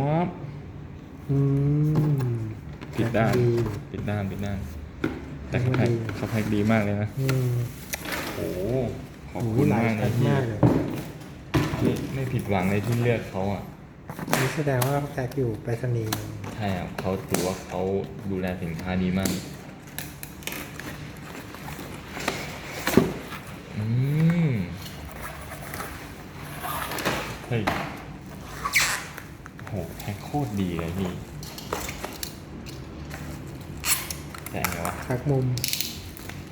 วับอืมปิดด้านดีปิดด้านปิดด้านแต่เขาดีแพ็คเขาแพ็คดีมากเลยนะอืมโอ้โหขอบโอ้โหคุณหลายมากนะชั้นที่มากเลยไม่ไม่ผิดหวังเลยที่เลือกเขาอะนี่แสดงว่าแพ็คอยู่ไปรษณีย์ใช่อะเขาถือว่าเขาดูแลสินค้าดีมากอืมเฮ้ย โหแพ็คโคตรดีเลยพี่แต่ไงวะพักมุม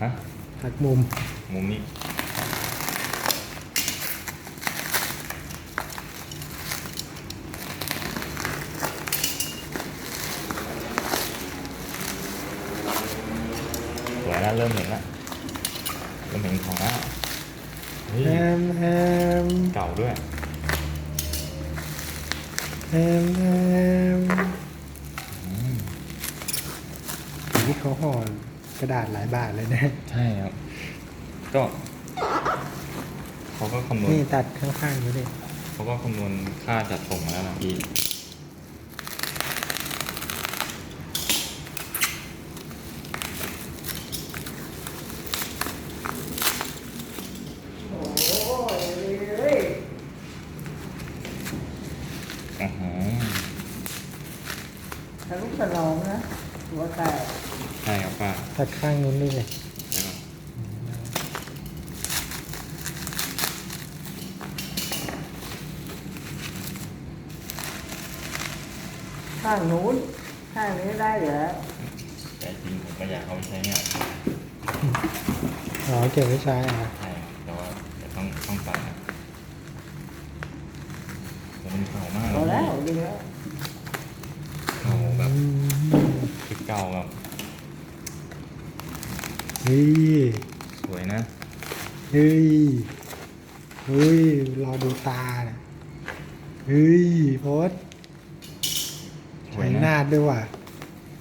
ฮะพักมุม มุมนี้สวยแล้วเริ่มเห็นแล้วเริ่มเห็นของแล้วเฮ้ยแอมแอมเก่าด้วย แอมแอมอืมที่เขาห่อกระดาษหลายบาทเลยนะ ใช่ครับ ก็เขาก็คำนวณนี่ตัดข้างๆนี้ดิเขาก็คำนวณค่าจัดส่งมาแล้วนะพี่ โอ้ยเลย อือหือ ทะลุสนองนะหัวแตกใช่ครับป้าตัดข้างนู้นด้วยเลยใช่ครับข้างนู้นข้างนี้ได้เหรอแต่จริงผมก็อยากเอาไปใช้งานอ๋อเก็บไว้ใช้อะใช่แต่ว่าเดี๋ยวต้องต้องตัดนะแต่มันเก่ามากพอเลยแล้วพี่ดีแล้ว ก่าแบบเฮ้ยสวยนะ เฮ้ย เฮ้ย รอดูตาเนี่ยเฮ้ยโพสสวยใช้นะหน้าด้วยว่ะ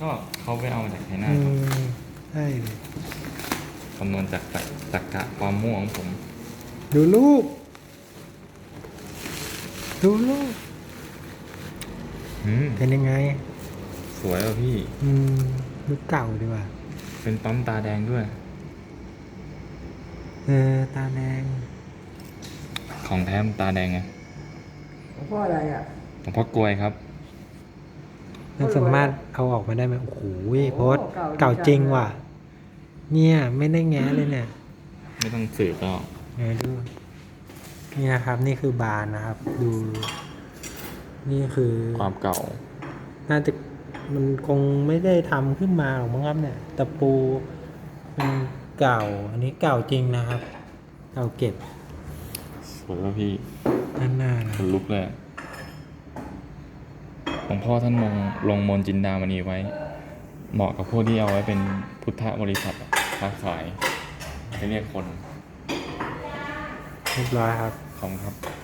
ก็เขาไปเอามาจากไชน่าอืครับมใช่เลยคำนวณจากตรรตรรกะความม่วของผม ดูรูป ดูรูป อืมเป็นยังไงส วยอะพี่ อืมรูปเก่าดีกว่า เป็นปั๊มตาแดงด้วย เออ ตาแดงของแท้มนตาแดงไงหลวงพ่ออะไรอะ หลวงพ่อกลวยครับน่าสามารถเอาออกมาได้ไหมโอ้โหโพสเก่าเก่าจริงว่ะจัเนี่ย ไม่ได้แง้เลยเนี่ย ไม่ต้องสืบแล้ว เดี๋ยวดูนี่นะครับนี่คือบานนะครับ ดู นี่คือความเก่าน่าจะ มันคงไม่ได้ทำขึ้นมาหรอกมั้งครับเนี่ยตะปูมันเก่า อันนี้เก่าจริงนะครับ เก่าเก็บสวยป่ะพี่ด้านหน้านะขนลุกเลยอะหลวงพ่อท่านมงลงมนต์จินดามณีไว้ เหมาะกับพวกที่เอาไว้เป็นพุทธบริษัทอะค้าขายจะเรียกคน เรียบร้อยครับ ขอบคุณครับ